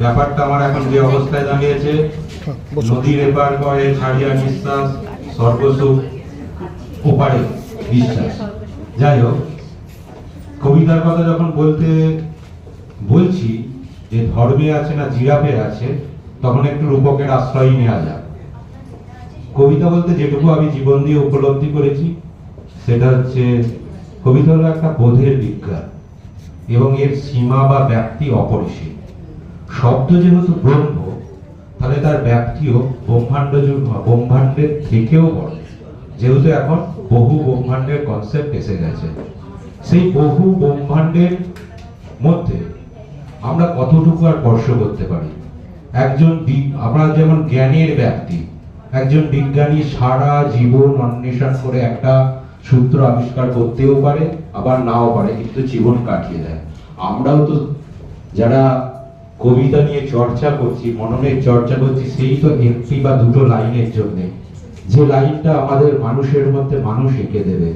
ব্যাপারটা আমার এখন যে অবস্থায় দাঁড়িয়েছে নদীর এপার করে ছাড়িয়া নিঃশ্বাস সর্বসুখ ওপারে বিশ্বাস যাই হোক কবিতার কথা যখন বলতে বলছি যে ধর্মে আছে না জিরাফে আছে তখন একটু রূপকের আশ্রয় নেওয়া যাক। কবিতা বলতে যেটুকু আমি জীবন দিয়ে উপলব্ধি করেছি সেটা হচ্ছে কবিতা হলো একটা বোধের বিজ্ঞান এবং এর সীমা বা ব্যাপ্তি অপরিসীম। শব্দ যেহেতু ব্রহ্ম, তাহলে তার ব্যাপ্তিও ব্রহ্মাণ্ড ব্রহ্মাণ্ডের থেকেও বড়। যেহেতু এখন বহু ব্রহ্মাণ্ডের কনসেপ্ট এসে গেছে। সেই বহু ব্রহ্মাণ্ডের মধ্যে আমরা কতটুকু আর স্পর্শ করতে পারি? একজন আমরা যেমন জ্ঞানের ব্যক্তি একজন বিজ্ঞানী সারা জীবন অন্বেষণ করে একটা সূত্র আবিষ্কার করতেও পারে, আবার নাও পারে, কিন্তু জীবন কাটিয়ে দেয়। আমরাও তো যারা কবিতা নিয়ে চর্চা করছি, মননের চর্চা করছি, সেই তো একটি বা দুটো লাইনের জন্য। যে লাইনটা আমাদের মানুষের মধ্যে মানুষ এঁকে দেবে,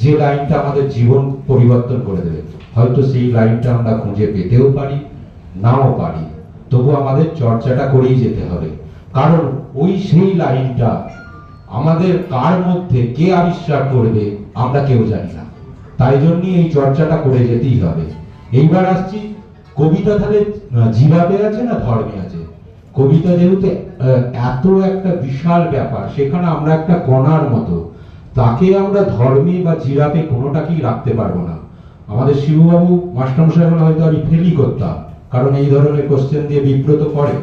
যে লাইনটা আমাদের জীবন পরিবর্তন করে দেবে, হয়তো সেই লাইনটা আমরা খুঁজে পেতেও পারি, নাও পারি। তবু আমাদের চর্চাটা করেই যেতে হবে। কারণ ওই সেই লাইনটা আমাদের কার মধ্যে কে আবিষ্কার করবে, আমরা কেউ জানি না। তাই জন্যই এই চর্চাটা করে যেতেই হবে। এইবার আসছি কবিতা তাহলে জিরাবে আছে না ধর্মে আছে। কবিতা যেহেতু এত একটা বিশাল ব্যাপার, সেখানে আমরা একটা কণার মতো, তাকে আমরা ধর্মে বা জিরাপে কোনোটাকেই রাখতে পারব না। আমাদের শিববাবু, মাস্টারমশাই হয়তো আমি ফেলই করতাম, কারণ এই ধরনের কোশ্চেন দিয়ে বিব্রত করে।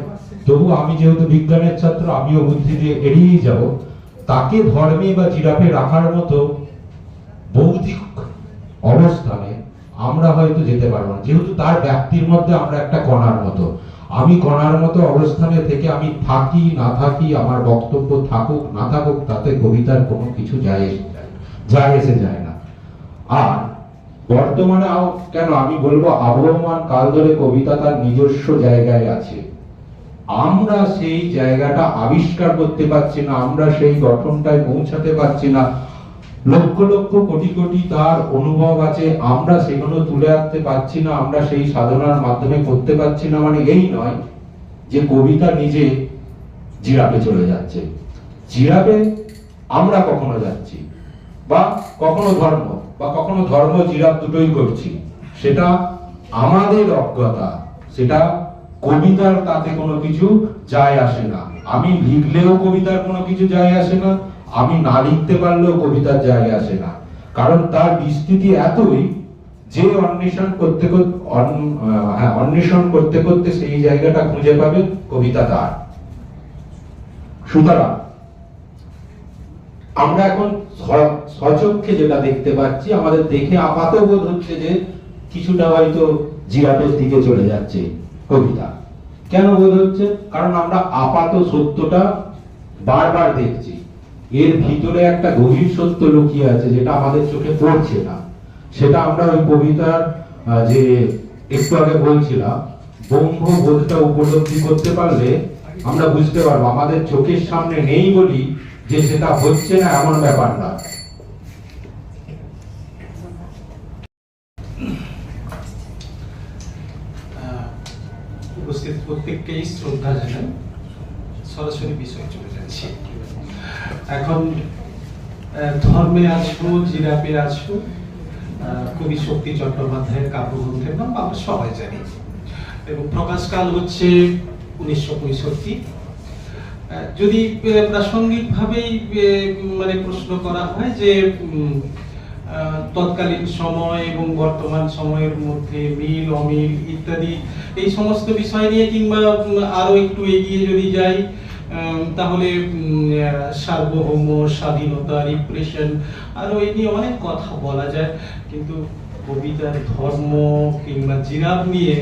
তবু আমি যেহেতু বিজ্ঞানের ছাত্র, আমিও বুদ্ধি দিয়ে এড়িয়েই যাব। তাকে ধর্মে বা জিরাপে রাখার মতো বৌদ্ধিক অবস্থানে আমরা হয়তো যেতে পারব না। যেহেতু তার ব্যক্তির মধ্যে আমরা একটা কণার মতো। আমি কণার মতো অবস্থানে থেকে আমি থাকি, না থাকি, আমার বক্তব্য থাকুক, না থাকুক, তাতে কবিতার কোনো কিছু যায় এসে যায়। যায় এসে যায় না। আর বর্তমানে কেন আমি বলব, আবহমান কাল ধরে কবিতা তার নিজস্ব জায়গায় আছে। আমরা সেই জায়গাটা আবিষ্কার করতে পারছি না, আমরা সেই গঠনটায় পৌঁছাতে পারছি না। লক্ষ লক্ষ কোটি কোটি তার অনুভব আছে। আমরা সেগুলো তুলে আনতে পারছি না, আমরা সেই সাধনার মাধ্যমে করতে পারছি না মানে এই নয় যে কবিতা নিজে জিরাপে চলে যাচ্ছে। জিরাপে আমরা কখনো যাচ্ছি বা কখনো ধর্ম, বা কখনো ধর্ম জিরাপ দুটোই করছি। সেটা আমাদের অজ্ঞতা, সেটা কবিতার তাতে কোনো কিছু যায় আসে না। আমি লিখলেও কবিতার কোনো কিছু যায় আসে না আমি না লিখতে পারলেও কবিতার যায় আসে না। কারণ তার বিস্তৃতি এতই যে অন্বেষণ করতে হ্যাঁ অন্বেষণ করতে করতে সেই জায়গাটা খুঁজে পাবে কবিতা তার। সুতরাং আমরা এখন সচক্ষে যেটা দেখতে পাচ্ছি, আমাদের দেখে আপাত বোধ হচ্ছে যে কিছুটা হয়তো জিরাপের দিকে চলে যাচ্ছে কবিতা। কেন বোধ হচ্ছে? কারণ আমরা আপাত সত্যটা বারবার দেখছি। এর ভিতরে একটা গভীর সত্য লুকিয়ে আছে যেটা আমাদের চোখে পড়ছে না। সেটা আমরা ওই কবিতার যে একটু আগে বলছিলাম, ব্রহ্ম বোধটা উপলব্ধি করতে পারলে আমরা বুঝতে পারব, আমাদের চোখের সামনে নেই বলি যে সেটা হচ্ছে না এমন ব্যাপার না। উপস্থিত প্রত্যেককেই শ্রদ্ধা জানাই। সরাসরি বিষয়ে চলে যাচ্ছি। এখন ধর্মে আসব জিরাপে আসব কবি শক্তি চট্টোপাধ্যায়ের কাব্যগ্রন্থের নাম আমরা সবাই জানি। এবং প্রকাশকাল হচ্ছে উনিশশো পঁয়ষট্টি। যদি প্রাসঙ্গিকভাবেই মানে প্রশ্ন করা হয় যে তৎকালীন সময় এবং বর্তমান সময়ের মধ্যে মিল অমিল ইত্যাদি এই সমস্ত বিষয় নিয়ে কিংবা উম, আরও একটু এগিয়ে যদি যাই তাহলে সার্বভৌম, স্বাধীনতা রিপ্রেশন আরও এই নিয়ে অনেক কথা বলা যায়। কিন্তু কবিতার ধর্ম কিংবা জিরাফ নিয়ে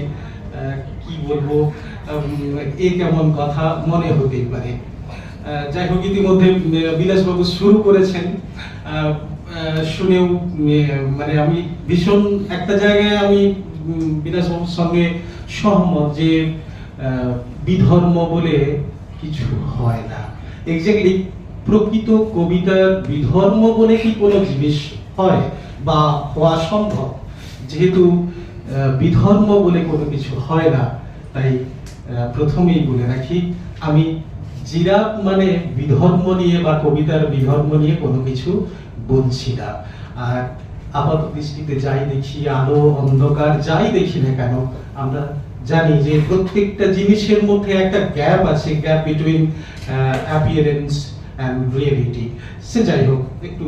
কি বলব এ কেমন কথা মনে হতেই পারে। যাই হোক, ইতিমধ্যে বিলাসবাবু শুরু করেছেন। শুনেও মানে আমি ভীষণ একটা জায়গায় আমি বিলাসবাবুর সঙ্গে সহমত যে বিধর্ম বলে কিছু হয় না। এক্স্যাক্টলি প্রকৃত কবিতার বিধর্ম বলে কি কোনো জিনিস হয় বা হওয়া সম্ভব? যেহেতু বিধর্ম বলে কোনো কিছু হয় না, তাই প্রথমেই বলে রাখি, আমি জিরাফ মানে বিধর্ম নিয়ে বা কবিতার বিধর্ম নিয়ে কোনো কিছু বলছি না। আর আপাত দৃষ্টিতে যাই দেখি, আলো, অন্ধকার, যাই দেখি না কেন, আমরা জানি যে প্রত্যেকটা জিনিসের মধ্যে একটা গ্যাপ আছে gap between appearance and reality সে যাই হোক, একটু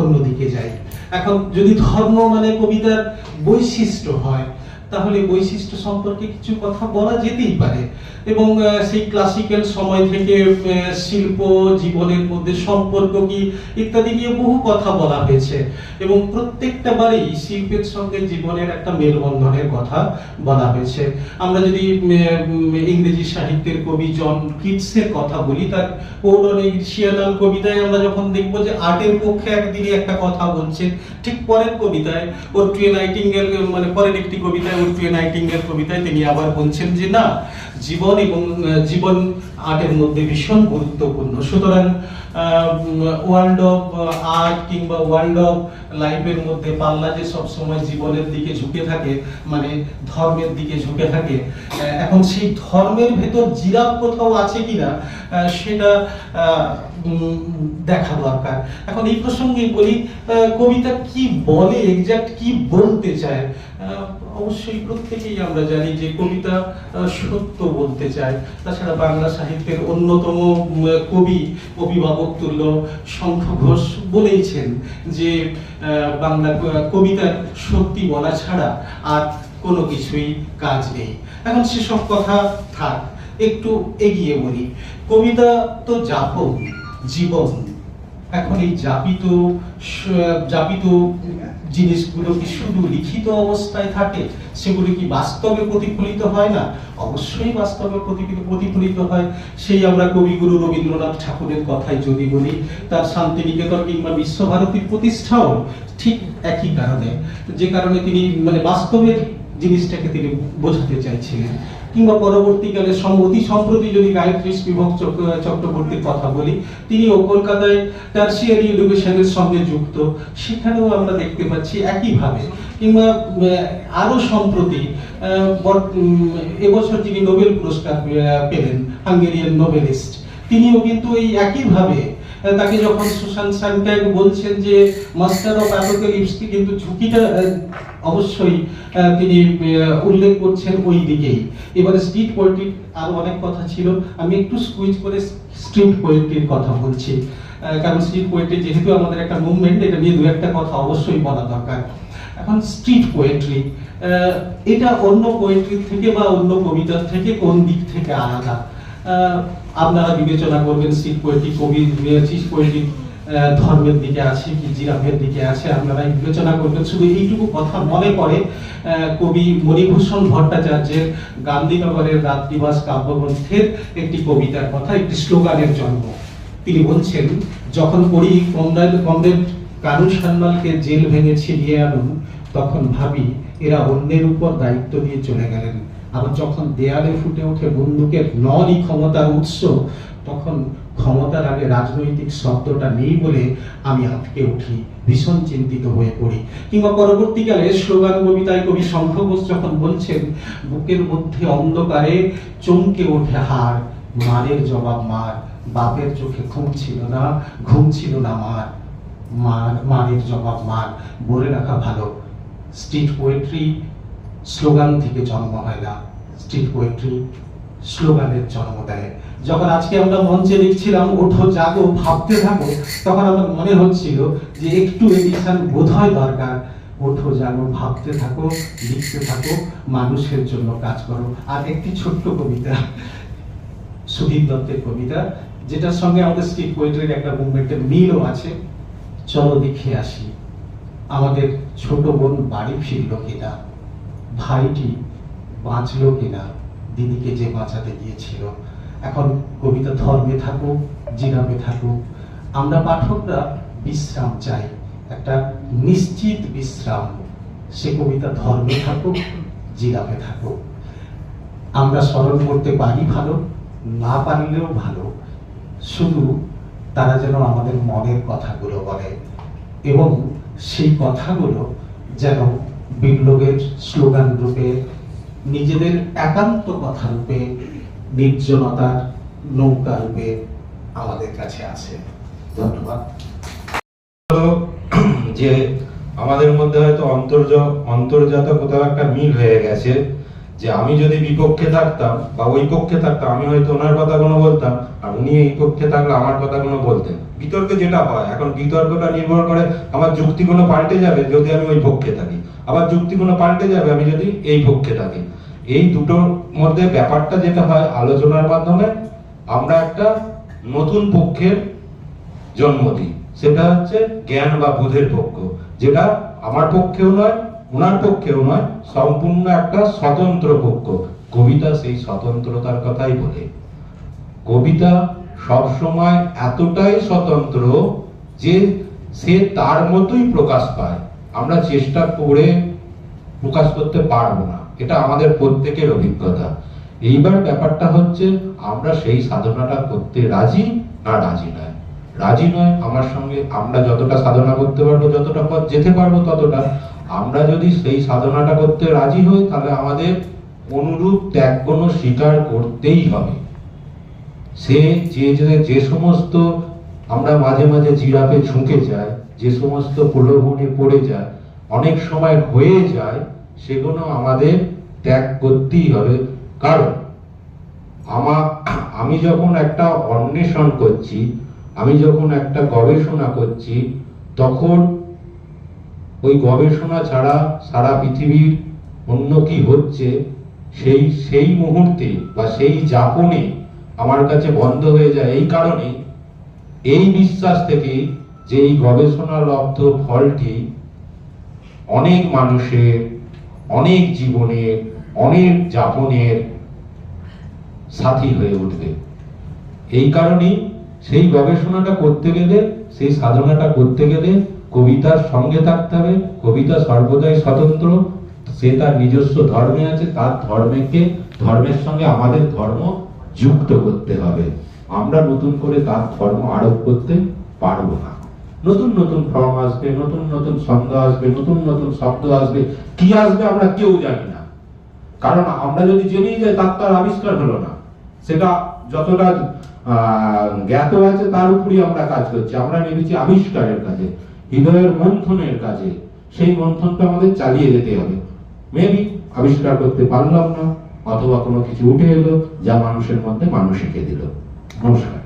অন্যদিকে যাই। এখন যদি ধর্ম মানে কবিতার বৈশিষ্ট্য হয়, তাহলে বৈশিষ্ট্য সম্পর্কে কিছু কথা বলা যেতেই পারে। এবং সেই ক্লাসিক্যাল সময় থেকে শিল্প, জীবনের মধ্যে সম্পর্ক কি ইত্যাদি নিয়ে বহু কথা বলা হয়েছে। এবং প্রত্যেকটা বারেই শিল্পের সঙ্গে জীবনের একটা মেলবন্ধনের কথা বলা হয়েছে। আমরা যদি ইংরেজি সাহিত্যের কবি জন কিটসের কথা বলি, তার পৌরণ পৌরনিশিয়ানাল কবিতায় আমরা যখন দেখব যে আর্টের পক্ষে একদিনই একটা কথা বলছেন ঠিক পরের কবিতায় ওর টুয়ে নাইটিঙ্গেল মানে পরের একটি কবিতায় ওর টুয়ে নাইটিঙ্গেল কবিতায় তিনি আবার বলছেন যে না জীবন এবং জীবন আর্টের মধ্যে ভীষণ গুরুত্বপূর্ণ। সুতরাং ওয়ার্ল্ড অফ আর্ট কিংবা ওয়ার্ল্ড অফ লাইফের মধ্যে পাল্লা যে সবসময় জীবনের দিকে ঝুঁকে থাকে মানে ধর্মের দিকে ঝুঁকে থাকে এখন সেই ধর্মের ভেতর জিরাফ কোথাও আছে কিনা সেটা দেখা দরকার। এখন এই প্রসঙ্গে বলি কবিতা কি বলে এক্সাক্ট কি বলতে চায়? অবশ্যই প্রত্যেকেই আমরা জানি যে কবিতা সত্য বলতে চায়। তাছাড়া বাংলা সাহিত্যের অন্যতম কবি, অভিভাবক তুল্য শঙ্খ ঘোষ বলেইছেন যে বাংলা কবিতার সত্যি বলা ছাড়া আর কোনো কিছুই কাজ নেই। এখন সেসব কথা থাক, একটু এগিয়ে বলি। কবিতা তো যাপন জীবন এখন এই জাপিত স- জাপিত জিনিসগুলো কি শুধু লিখিত অবস্থায় থাকে? সেগুলো কি বাস্তবে প্রতিফলিত হয় না? অবশ্যই বাস্তবে প্রতিফলিত হয়। সেই আমরা কবিগুরু রবীন্দ্রনাথ ঠাকুরের কথাই যদি বলি, তার শান্তিনিকেতন কিংবা বিশ্বভারতীর প্রতিষ্ঠাও ঠিক একই কারণে। যে কারণে তিনি মানে বাস্তবের জিনিসটাকে তিনি বোঝাতে চাইছিলেন। কিংবা পরবর্তীকালে সম- অতি সম্প্রতি যদি গায়ত্রী বিভক চক্র- চক্রবর্তীর কথা বলি, তিনিও কলকাতায় টার্সিয়ারি এডুকেশনের সঙ্গে যুক্ত। সেখানেও আমরা দেখতে পাচ্ছি একইভাবে। কিংবা আরও সম্প্রতি এবছর যিনি নোবেল পুরস্কার পেলেন, হাঙ্গেরিয়ান নোবেলিস্ট, তিনিও কিন্তু এই একইভাবে তাকে যখন সুশান্ত সান্টাগ বলছেন যে, মাস্টার অফ অ্যাপোকালিপসকে কিন্তু ঝুঁকিটা অবশ্যই তিনি উল্লেখ করছেন ওই দিকেই। এবারে স্ট্রিট পোয়েট্রি আরও অনেক কথা ছিল। আমি একটু স্কুইজ করে স্ট্রিট পোয়েট্রির কথা বলছি। কারণ স্ট্রিট পোয়েট্রি যেহেতু আমাদের একটা মুভমেন্ট এটা নিয়ে দু একটা কথা অবশ্যই বলা দরকার। এখন স্ট্রিট পোয়েট্রি এটা অন্য পোয়েট্রির থেকে বা অন্য কবিতার থেকে কোন দিক থেকে আলাদা? আপনারা বিবেচনা করবেন স্ট্রিট পোয়েট্রি কবি স্ট্রিট পোয়েট্রি ধর্মের দিকে আছে কি জিরাফের দিকে আছে, আপনারা বিবেচনা করবেন। শুধু এইটুকু কথা মনে পড়ে কবি মণিভূষণ ভট্টাচার্যের গান্ধীনগরের রাত্রিবাস কাব্যগ্রন্থের একটি কবিতার কথা, একটি স্লোগানের জন্ম। তিনি বলছেন, যখন পড়ি কমরেড কমরেড কানু সান্যালকে জেল ভেঙে ছিনিয়ে আনুন, তখন ভাবি এরা অন্যের উপর দায়িত্ব নিয়ে চলে গেলেন। আবার যখন দেয়ালে ফুটে ওঠে বন্দুকের নরই ক্ষমতার উৎস, তখন ক্ষমতার আগে রাজনৈতিক শব্দটা নেই বলে আমি আটকে উঠি, ভীষণ চিন্তিত হয়ে পড়ি। কিংবা পরবর্তীকালে স্লোগান কবিতায় কবি শঙ্খ ঘোষ যখন বলছেন, বুকের মধ্যে অন্ধকারে চমকে ওঠে হার মারের জবাব মার, বাপের চোখে ঘুম ছিল না, ঘুম ছিল না মার মার, মারের জবাব মার। বলে রাখা ভালো। স্ট্রিট পোয়েট্রি স্লোগান থেকে জন্ম হয় না। স্ট্রিট পোয়েট্রি স্লোগানের জন্ম দেয়। যখন আজকে আমরা মঞ্চে লিখছিলাম ওঠো, জাগো, ভাবতে থাকো, তখন আমার মনে হচ্ছিল যে একটু এডিশন বোধহয় দরকার। ওঠো, জাগো, ভাবতে থাকো, লিখতে থাকো, মানুষের জন্য কাজ করো। আর একটি ছোট্ট কবিতা, সুধীর দত্তের কবিতা, যেটার সঙ্গে আমাদের স্ট্রিট পোয়েট্রির একটা মুভমেন্টের মিলও আছে। চলো দেখে আসি, আমাদের ছোট বোন বাড়ি ফিরল কিনা। ভাইটি বাঁচলো কিনা? দিদিকে যে বাঁচাতে গিয়েছিল। এখন কবিতা ধর্মে থাকুক জিরামে থাকুক, আমরা পাঠকরা বিশ্রাম চাই। একটা নিশ্চিত বিশ্রাম। সে কবিতা ধর্মে থাকুক জিরামে থাকুক। আমরা স্মরণ করতে পারি ভালো, না পারলেও ভালো। শুধু তারা যেন আমাদের মনের কথাগুলো বলে এবং সেই কথাগুলো যেন বিপ্লবের স্লোগান রূপে, নিজেদের একান্ত কথা রূপে, নির্জনতার নৌকা রূপে আমাদের কাছে আছে। ধন্যবাদ। যে আমাদের মধ্যে হয়তো অন্তর্জ অন্তর্জাত কোথাও একটা মিল হয়ে গেছে, যে আমি যদি বিপক্ষে থাকতাম বা ওই পক্ষে থাকতাম, আমি হয়তো ওনার কথা কোনো বলতাম, আর উনি এই পক্ষে থাকলে আমার কথা কোনো বলতেন বিতর্কে যেটা হয়, এখন বিতর্কটা নির্ভর করে আমার যুক্তিগুলো পাল্টে যাবে যদি আমি ওই পক্ষে থাকি। আবার যুক্তিগুলো পাল্টে যাবে আমি যদি এই পক্ষে থাকি। এই দুটোর মধ্যে ব্যাপারটা যেটা হয় আলোচনার মাধ্যমে, আমরা একটা নতুন পক্ষের জন্ম দিই। সেটা হচ্ছে জ্ঞান বা বোধের পক্ষ, যেটা আমার পক্ষেও নয় ওনার পক্ষেও নয়, সম্পূর্ণ একটা স্বতন্ত্র পক্ষ। কবিতা সেই স্বতন্ত্রতার কথাই বলে। কবিতা সবসময় এতটাই স্বতন্ত্র যে সে তার মতোই প্রকাশ পায়। আমরা চেষ্টা করে প্রকাশ করতে পারব না। এটা আমাদের প্রত্যেকের অভিজ্ঞতা। এইবার ব্যাপারটা হচ্ছে, আমরা সেই সাধনাটা করতে রাজি না রাজি নয়? রাজি নয় আমার সঙ্গে, আমরা যতটা সাধনা করতে পারব, যতটা পথ যেতে পারব ততটা। আমরা যদি সেই সাধনাটা করতে রাজি হই, তাহলে আমাদের অনুরূপ ত্যাগ কোনো স্বীকার করতেই হবে। সে যে যে সমস্ত আমরা মাঝে মাঝে জিরাপে ঝুঁকে যায় যে সমস্ত প্রলোভনে পড়ে যায় অনেক সময় হয়ে যায়, সেগুলো আমাদের ত্যাগ করতেই হবে। কারণ আমা, আমি যখন একটা অন্বেষণ করছি, আমি যখন একটা গবেষণা করছি, তখন ওই গবেষণা ছাড়া সারা পৃথিবীর অন্য কি হচ্ছে সেই সেই মুহূর্তে বা সেই যাপনে আমার কাছে বন্ধ হয়ে যায় এই কারণে এই বিশ্বাস থেকে যে এই গবেষণা লব্ধ ফলটি অনেক মানুষের, অনেক জীবনের, অনেক যাপনের সাথী হয়ে উঠবে। এই কারণেই সেই গবেষণাটা করতে গেলে, সেই সাধনাটা করতে গেলে কবিতার সঙ্গে থাকতে হবে। কবিতা সর্বদাই স্বতন্ত্র। সে তার নিজস্ব ধর্মে আছে, তার ধর্মকে, ধর্মের সঙ্গে আমাদের ধর্ম যুক্ত করতে হবে। আমরা নতুন করে তার ধর্ম আরোপ করতে পারব না। নতুন নতুন ফর্ম আসবে, নতুন নতুন ছন্দ আসবে, নতুন নতুন শব্দ আসবে। কি আসবে আমরা কেউ জানি না। কারণ আমরা যদি জেনেই যাই, তার তার আবিষ্কার হলো না। সেটা যতটা জ্ঞাত আছে, তার উপরই আমরা কাজ করছি। আমরা নেমেছি আবিষ্কারের কাজে, হৃদয়ের মন্থনের কাজে। সেই মন্থনটা আমাদের চালিয়ে যেতে হবে। মেবি আবিষ্কার করতে পারলাম না। অথবা কোনো কিছু উঠে এলো যা মানুষের মধ্যে মানুষ শিখে দিল। নমস্কার।